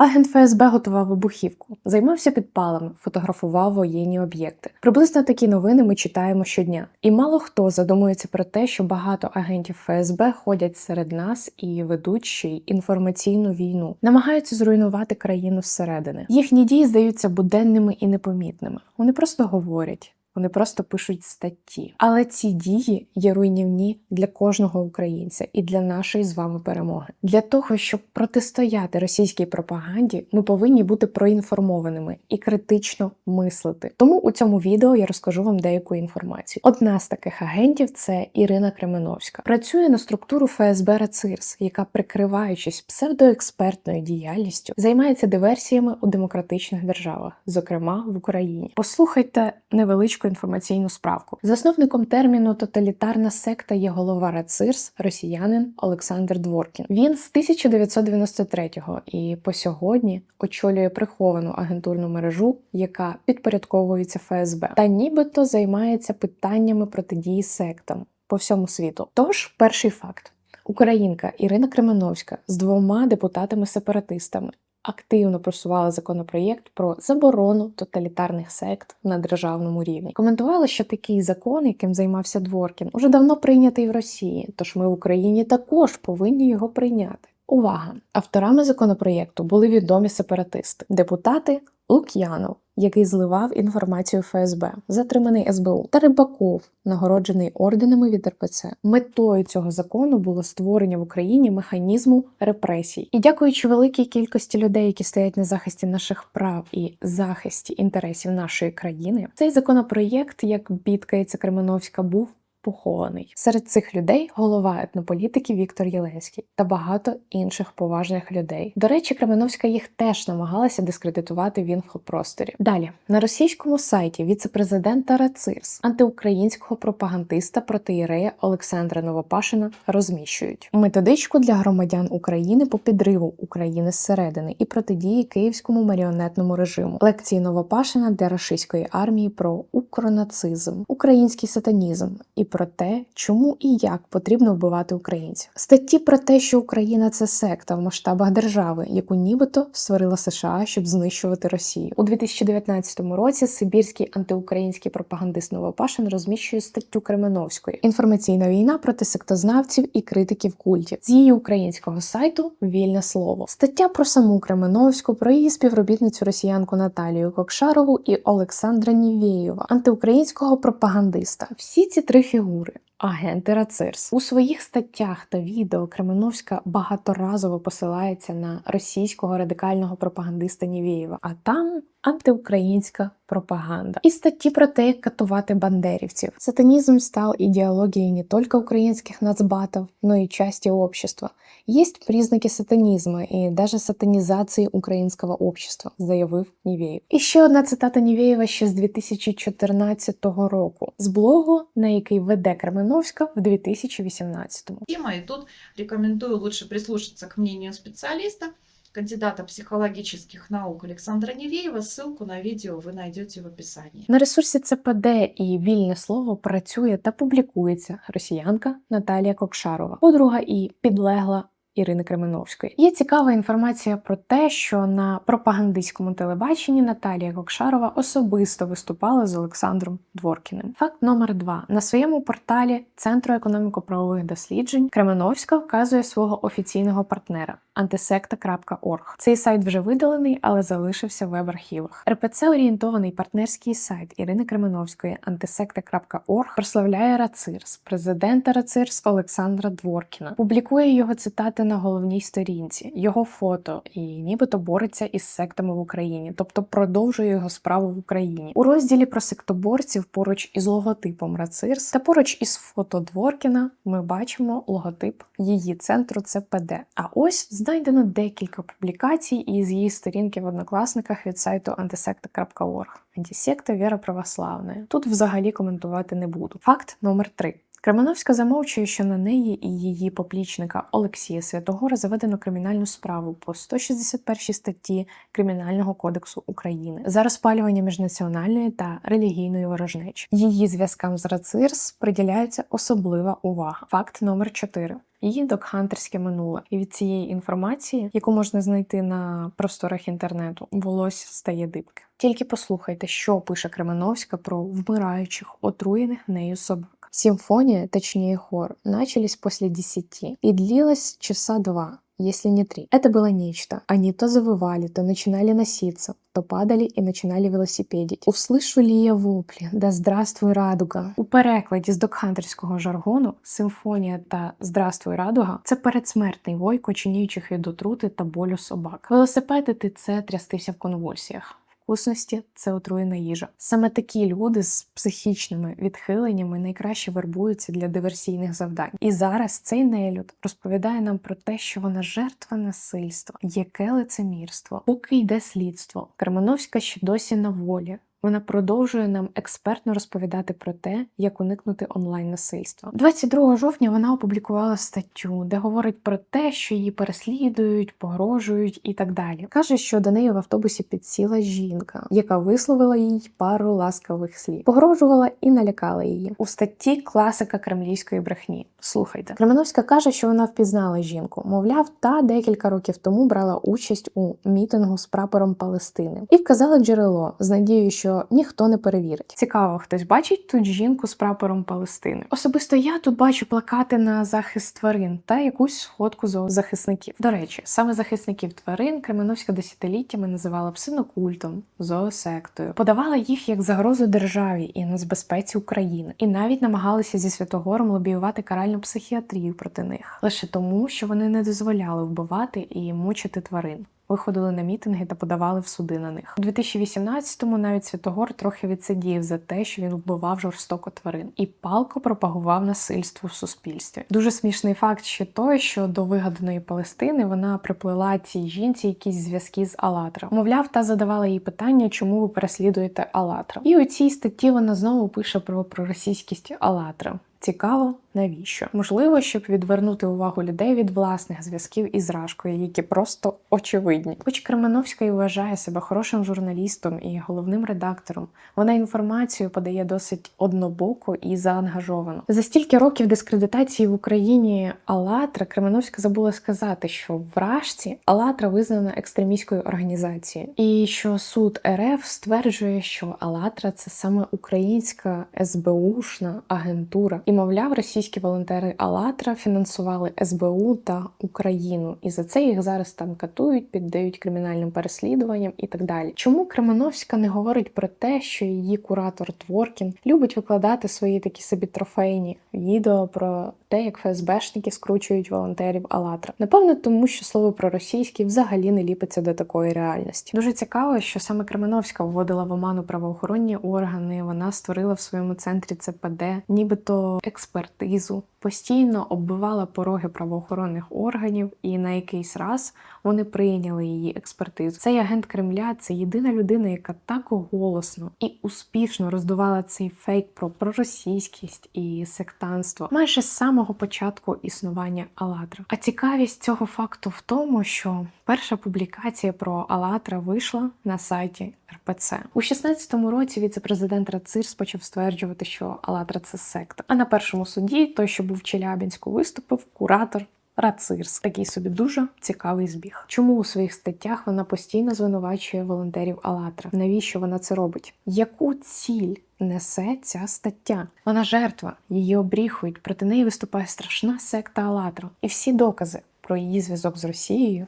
Агент ФСБ готував вибухівку, займався підпалами, фотографував воєнні об'єкти. Приблизно такі новини ми читаємо щодня. І мало хто задумується про те, що багато агентів ФСБ ходять серед нас і ведуть ще й інформаційну війну, намагаються зруйнувати країну зсередини. Їхні дії здаються буденними і непомітними. Вони просто говорять. Вони просто пишуть статті. Але ці дії є руйнівні для кожного українця і для нашої з вами перемоги. Для того, щоб протистояти російській пропаганді, ми повинні бути проінформованими і критично мислити. Тому у цьому відео я розкажу вам деяку інформацію. Одна з таких агентів це Ірина Кременовська. Працює на структуру ФСБ РАЦИРС, яка, прикриваючись псевдоекспертною діяльністю, займається диверсіями у демократичних державах, зокрема в Україні. Послухайте невеличку інформаційну справку. Засновником терміну тоталітарна секта є голова РАЦИРС, росіянин Олександр Дворкін. Він з 1993-го і по сьогодні очолює приховану агентурну мережу, яка підпорядковується ФСБ, та нібито займається питаннями протидії сектам по всьому світу. Тож, перший факт: Українка Ірина Кременовська з двома депутатами-сепаратистами активно просувала законопроєкт про заборону тоталітарних сект на державному рівні. Коментувала, що такий закон, яким займався Дворкін, уже давно прийнятий в Росії, тож ми в Україні також повинні його прийняти. Увага! Авторами законопроєкту були відомі сепаратисти, депутати Лук'янов, який зливав інформацію ФСБ, затриманий СБУ, та Рибаков, нагороджений орденами від РПЦ. Метою цього закону було створення в Україні механізму репресій. І дякуючи великій кількості людей, які стоять на захисті наших прав і захисті інтересів нашої країни, цей законопроєкт, як бідкається Кременовська, був похований. Серед цих людей голова етнополітики Віктор Єленський та багато інших поважних людей. До речі, Кременовська їх теж намагалася дискредитувати в інфопросторі. Далі на російському сайті віцепрезидента РАЦИРС антиукраїнського пропагандиста протиєрея Олександра Новопашина розміщують методичку для громадян України по підриву України зсередини і протидії київському маріонетному режиму. Лекції Новопашина для рашистської армії про укронацизм, український сатанізм і про те, чому і як потрібно вбивати українців. Статті про те, що Україна це секта в масштабах держави, яку нібито створила США, щоб знищувати Росію. У 2019 році Сибірський антиукраїнський пропагандист Новопашин розміщує статтю Кременовської інформаційна війна проти сектознавців і критиків культів з її українського сайту Вільне слово. Стаття про саму Кременовську, про її співробітницю росіянку Наталію Кокшарову і Олександра Нівєєва, антиукраїнського пропагандиста. Всі ці три фігури фігури. Агенти РАЦИРС у своїх статтях та відео Кременовська багаторазово посилається на російського радикального пропагандиста Нівєєва, а там антиукраїнська пропаганда і статті про те, як катувати бандерівців. Сатанизм стал идеологией не только украинских нацбатов, но и части общества. Есть признаки сатанизма и даже сатанизации українського общества, заявив Нівєєв. І ще одна цитата Нівєєва ще з 2014 року з блогу, на який веде Кременовська в 2018-му. тема, и тут рекомендую лучше прислушаться к мнению специалиста, кандидата психологических наук Александра Невеева. Ссылку на видео вы найдете в описании. На ресурсі ЦПД і вільне слово працює та публікується росіянка Наталія Кокшарова, подруга і підлегла. Ірини Кременовської. Є цікава інформація про те, що на пропагандистському телебаченні Наталія Кокшарова особисто виступала з Олександром Дворкіним. Факт номер два. На своєму порталі Центру економіко-правових досліджень Кременовська вказує свого офіційного партнера антисекта.орг. Цей сайт вже видалений, але залишився в веб-архівах. РПЦ орієнтований партнерський сайт Ірини Кременовської антисекта.орг прославляє Рацирс, президента Рацирс Олександра Дворкіна. Публікує його цитати на головній сторінці, його фото і нібито бореться із сектами в Україні, тобто продовжує його справу в Україні. У розділі про сектоборців поруч із логотипом Рацирс та поруч із фото Дворкіна ми бачимо логотип її центру ЦПД. А ось знайдено декілька публікацій із її сторінки в однокласниках від сайту antisecta.org. Антисекта віра православна. Тут взагалі коментувати не буду. Факт номер три. Кременовська замовчує, що на неї і її поплічника Олексія Святогора заведено кримінальну справу по 161 статті Кримінального кодексу України за розпалювання міжнаціональної та релігійної ворожнечі. Її зв'язкам з РАЦИРС приділяється особлива увага. Факт номер 4. Її докхантерське минуле, і від цієї інформації, яку можна знайти на просторах інтернету, волосся стає дибки. Тільки послухайте, що пише Кременовська про вмираючих, отруєних нею собак. Симфония, точнее хор, начались после десяти и длилась часа два, если не три. Это было нечто. Они то завывали, то начинали носиться, то падали и начинали велосипедить. Услышу ли я вопли? Да здравствуй, радуга! У перекладі з докхантерського жаргону симфонія та Здравствуй, радуга це передсмертний вой коченіючих від отрути та болю собак. Велосипедити це трястися в конвульсіях. Вкусності це отруєна їжа. Саме такі люди з психічними відхиленнями найкраще вербуються для диверсійних завдань. І зараз цей нелюд розповідає нам про те, що вона жертва насильства, яке лицемірство. Поки йде слідство, Кременовська ще досі на волі. Вона продовжує нам експертно розповідати про те, як уникнути онлайн насильства. 22 жовтня вона опублікувала статтю, де говорить про те, що її переслідують, погрожують і так далі. Каже, що до неї в автобусі підсіла жінка, яка висловила їй пару ласкавих слів, погрожувала і налякала її. У статті класика кремлівської брехні. Слухайте, Кременовська каже, що вона впізнала жінку. Мовляв, та декілька років тому брала участь у мітингу з прапором Палестини і вказала джерело з надією, що ніхто не перевірить. Цікаво, хтось бачить тут жінку з прапором Палестини. Особисто я тут бачу плакати на захист тварин та якусь сходку зоозахисників. До речі, саме захисників тварин Кременовська десятиліттями називала псинокультом, зоосектою, подавала їх як загрозу державі і нацбезпеці України, і навіть намагалися зі Святогором лобіювати каральну психіатрію проти них лише тому, що вони не дозволяли вбивати і мучити тварин. Виходили на мітинги та подавали в суди на них. У 2018-му навіть Святогор трохи відсидів за те, що він вбивав жорстоко тварин і палко пропагував насильство в суспільстві. Дуже смішний факт ще той, що до вигаданої Палестини вона приплела цій жінці якісь зв'язки з Алатра. Мовляв, та задавала їй питання, чому ви переслідуєте Алатра. І у цій статті вона знову пише про проросійськість Алатра. Цікаво, навіщо? Можливо, щоб відвернути увагу людей від власних зв'язків із Рашкою, які просто очевидні. Хоч Кременовська вважає себе хорошим журналістом і головним редактором, вона інформацію подає досить однобоко і заангажовано. За стільки років дискредитації в Україні Алатра Кременовська забула сказати, що в Рашці Алатра визнана екстремістською організацією, і що суд РФ стверджує, що Алатра це саме українська СБУшна агентура. І, мовляв, російські волонтери Алатра фінансували СБУ та Україну, і за це їх зараз там катують, піддають кримінальним переслідуванням і так далі. Чому Кременовська не говорить про те, що її куратор Творкін любить викладати свої такі собі трофейні відео про те, як ФСБшники скручують волонтерів Алатра? Напевно, тому що слово проросійський взагалі не ліпиться до такої реальності. Дуже цікаво, що саме Кременовська вводила в оману правоохоронні органи. Вона створила в своєму центрі ЦПД, нібито експертизу, постійно оббивала пороги правоохоронних органів, і на якийсь раз вони прийняли її експертизу. Цей агент Кремля це єдина людина, яка так голосно і успішно роздувала цей фейк про проросійськість і сектанство майже з самого початку існування Алатра. А цікавість цього факту в тому, що перша публікація про Алатра вийшла на сайті РПЦ. У 16-му році віце-президент Рацирс почав стверджувати, що Алатра це секта. А на першому суді, той, що був в Челябінську, виступив куратор. Рацирс такий собі дуже цікавий збіг. Чому у своїх статтях вона постійно звинувачує волонтерів Алатра? Навіщо вона це робить? Яку ціль несе ця стаття? Вона жертва, її обріхують, проти неї виступає страшна секта Алатра. І всі докази про її зв'язок з Росією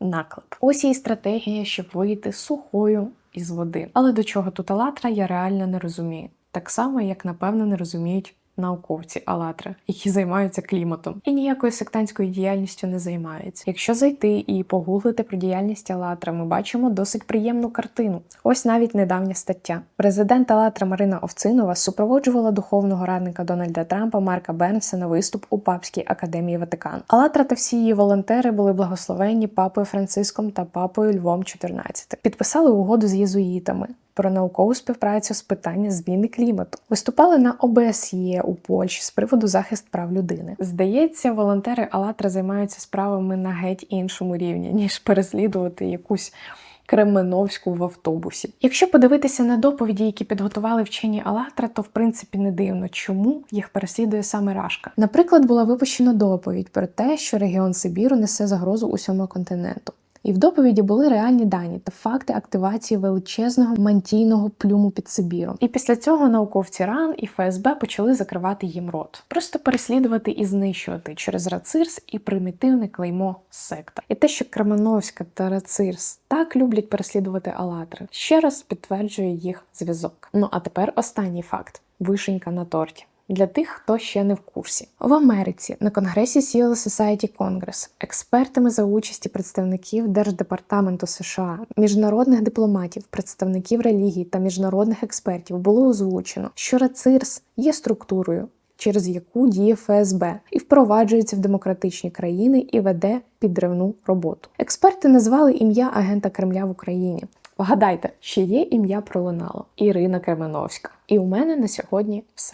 наклеп. Ось її стратегія, щоб вийти сухою із води. Але до чого тут Алатра, я реально не розумію. Так само, як напевно не розуміють науковці Алатра, які займаються кліматом, і ніякою сектантською діяльністю не займаються. Якщо зайти і погуглити про діяльність Алатра, ми бачимо досить приємну картину. Ось навіть недавня стаття. Президент Алатра Марина Овцинова супроводжувала духовного радника Дональда Трампа Марка Бернса на виступ у Папській академії Ватикану. Алатра та всі її волонтери були благословенні папою Франциском та папою Львом XIV. Підписали угоду з єзуїтами. Про наукову співпрацю з питання зміни клімату. Виступали на ОБСЄ у Польщі з приводу захист прав людини. Здається, волонтери АЛЛАТРА займаються справами на геть іншому рівні, ніж переслідувати якусь. Кременовську в автобусі. Якщо подивитися на доповіді, які підготували вчені Алатра, то в принципі не дивно, чому їх переслідує саме Рашка. Наприклад, була випущена доповідь про те, що регіон Сибіру несе загрозу усьому континенту. І в доповіді були реальні дані та факти активації величезного мантійного плюму під Сибіром. І після цього науковці РАН і ФСБ почали закривати їм рот, просто переслідувати і знищувати через Рацирс і примітивне клеймо секта. І те, що Кременовська та Рацирс так люблять переслідувати Алатри, ще раз підтверджує їх зв'язок. Ну а тепер останній факт: вишенька на торті. Для тих, хто ще не в курсі, в Америці на конгресі Civil Society Congress експертами за участі представників Держдепартаменту США, міжнародних дипломатів, представників релігій та міжнародних експертів було озвучено, що РАЦИРС є структурою, через яку діє ФСБ і впроваджується в демократичні країни і веде підривну роботу. Експерти назвали ім'я агента Кремля в Україні. Вгадайте, ще є ім'я пролунало Ірина Кременовська. І у мене на сьогодні все.